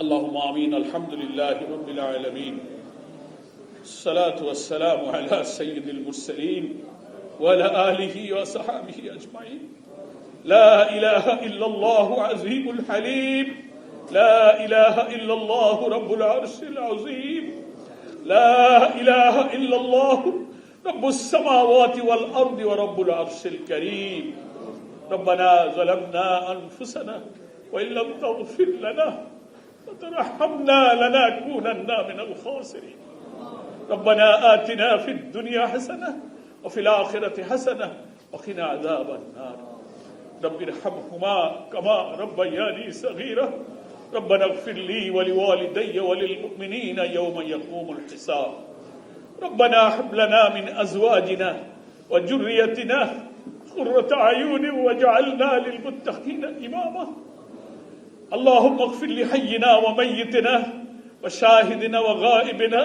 اللهم آمين. الحمد لله رب العالمين. الصلاة والسلام على سيد المرسلين وعلى آله وصحابه أجمعين. لا إله إلا الله عزيم الحليم. لا إله إلا الله رب العرش العظيم. لا إله إلا الله رب السماوات والأرض ورب العرش الكريم. ربنا ظلمنا أنفسنا وإن لم تغفر لنا وترحمنا لنكونن من الخاسرين. ربنا آتنا في الدنيا حسنة وفي الآخرة حسنة وقنا عذاب النار. رب ارحمهما كما ربياني صغيرا ربنا اغفر لي ولوالدي وللمؤمنين يوم يقوم الحساب. ربنا هب لنا من أزواجنا وذريتنا قرة أعين واجعلنا للمتقين إماما. اللهم اغفر لحينا وميتنا وشاهدنا وغائبنا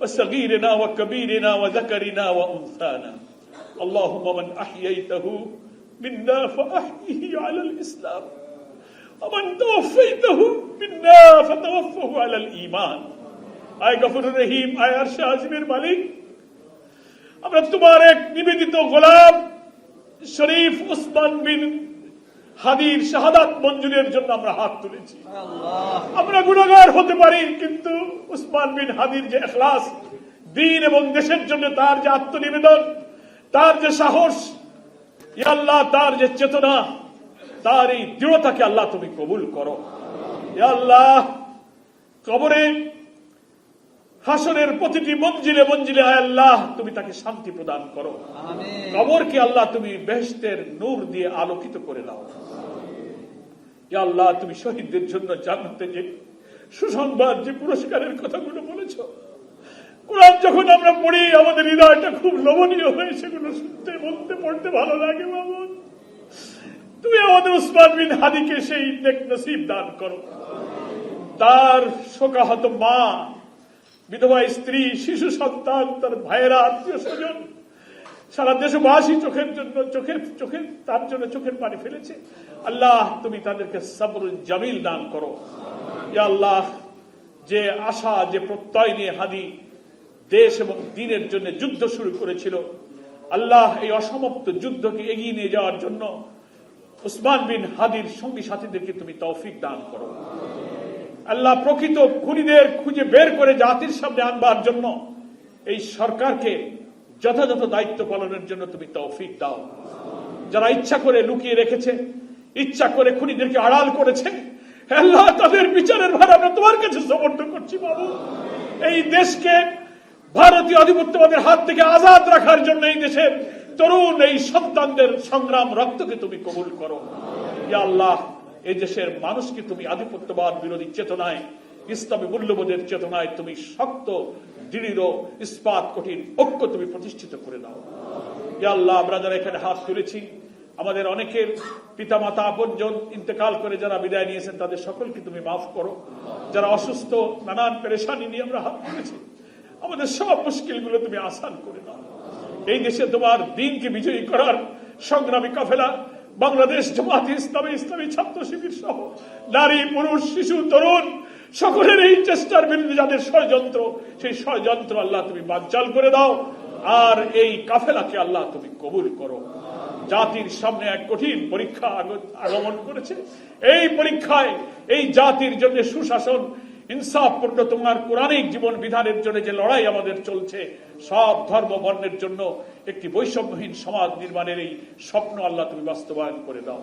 وصغيرنا وكبيرنا وذكرنا وأنثانا اللهم من أحييته منا فأحيه على الإسلام ومن توفيته منا فتوفه على الإيمان আয় গফুর রহিম আয় আর শাহিমের মালিক আমরা তোমার এক নিবেদিত গোলাম শরীফ উসমান বিন হাদির শাহাদাত মঞ্জুরের জন্য আমরা হাত তুলেছি। আমরা গুণাগার হতে পারি কিন্তু উসমান বিন হাদির যে এখলাস দিন এবং দেশের জন্য তার যে আত্মনিবেদন তার যে সাহস আল্লাহ তার যে চেতনা তার এই দৃঢ়তাকে আল্লাহ তুমি কবুল করো। আল্লাহ কবরে হাসনের প্রতিটি মঞ্জিলে মঞ্জিলে আয় আল্লাহ তুমি তাকে শান্তি প্রদান করো। কবরকে আল্লাহ তুমি বেহেশতের নূর দিয়ে আলোকিত করে দাও। আল্লাহ তুমি শহীদদের জন্য জানতে যে সুসংবাদ যে পুরস্কারের কথাগুলো বলেছ কোরআন যখন আমরা পড়ি আমাদের হৃদয়টা খুব লোভনীয় হয়ে সেগুলো শুনতে বলতে পড়তে ভালো লাগে বাবা তুমি আমাদের উসমান বিন হাদিকে সেই নেক নসিব দান করো। তার শোকাহত মা বিধবা স্ত্রী, শিশু সন্তান, তার ভাইয়েরা, আত্মীয় স্বজন। সারা দেশবাসী চোখের জন্য, চোখের চোখের, তার জন্য চোখের পানি ফেলেছে। আল্লাহ, তুমি তাদেরকে জামিল দান করো। আল্লাহ, যে আশা, যে প্রত্যয় নিয়ে হাদি দেশ এবং দিনের জন্য যুদ্ধ শুরু করেছিল, আল্লাহ, এই অসমাপ্ত যুদ্ধকে এগিয়ে নিয়ে যাওয়ার জন্য উসমান বিন হাদির সঙ্গী সাথীদেরকে তুমি তৌফিক দান করো। আল্লাহ প্রকৃত খুনিদের খুঁজে বের করে জাতির সামনে আনবার জন্য এই সরকারকে যথাযথ দায়িত্ব পালনের জন্য তুমি তৌফিক দাও। যারা ইচ্ছা করে লুকিয়ে রেখেছে, ইচ্ছা করে খুনিদেরকে আড়াল করেছে আল্লাহ, তাদের বিচারের ভার আমরা তোমার কাছে সমর্থন করছি বাবু। এই দেশকে ভারতীয় আধিপত্যবাদের হাত থেকে আজাদ রাখার জন্য এই দেশের তরুণ, এই সন্তানদের সংগ্রাম রক্তকে তুমি কবুল করো। আল্লাহ এই দেশের মানুষকে তুমি আধিপত্যবাদ বিরোধী চেতনায়, ইসলামী মূল্যবোধের চেতনায় তুমি শক্ত, দৃঢ়, ইস্পাত, কঠিন ঐক্য তুমি প্রতিষ্ঠিত করে দাও। আল্লাহ, আমরা যারা এখানে হাত তুলেছি, আমাদের অনেকের পিতা মাতা আপনজন ইন্তেকাল করে যারা বিদায় নিয়েছেন, তাদের সকলকে তুমি মাফ করো। যারা অসুস্থ, নানান পেরেশানি নিয়ে আমরা হাত তুলেছি, আমাদের সব মুশকিলগুলো তুমি আসান করে দাও। এই দেশে তোমার দিনকে বিজয়ী করার সংগ্রামী কাফেলা বাংলাদেশ জামাত ইসলামী ইসলামী ছাত্র শিবির সহ নারী, পুরুষ, শিশু, তরুণ, সকলের এই চেষ্টার বিরুদ্ধে যাদের ষড়যন্ত্র, সেই ষড়যন্ত্র আল্লাহ তুমি বানচাল করে দাও। আর এই কাফেলাকে আল্লাহ তুমি কবুল করো। জাতির সামনে এক কঠিন পরীক্ষা আগ- আগমন করেছে। এই পরীক্ষায় এই জাতির জন্য সুশাসন ইনসাফপূর্ণ তোমার কোরআনিক জীবন বিধানের জন্য যে লড়াই আমাদের চলছে সব ধর্ম বর্ণের জন্য একটি বৈষম্যহীন সমাজ নির্মাণের এই স্বপ্ন আল্লাহ তুমি বাস্তবায়ন করে দাও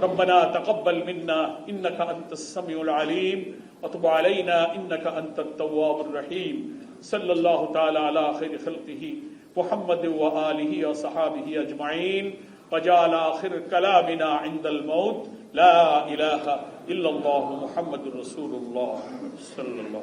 ربنا تقبل منا انك انت السميع العليم وتب علينا انك انت التواب الرحيم صلى الله تعالى على خير خلقه محمد واله وصحابه اجمعين وجعل آخر كلامنا عند الموت. لا إله إلا الله محمد رسول الله صلى الله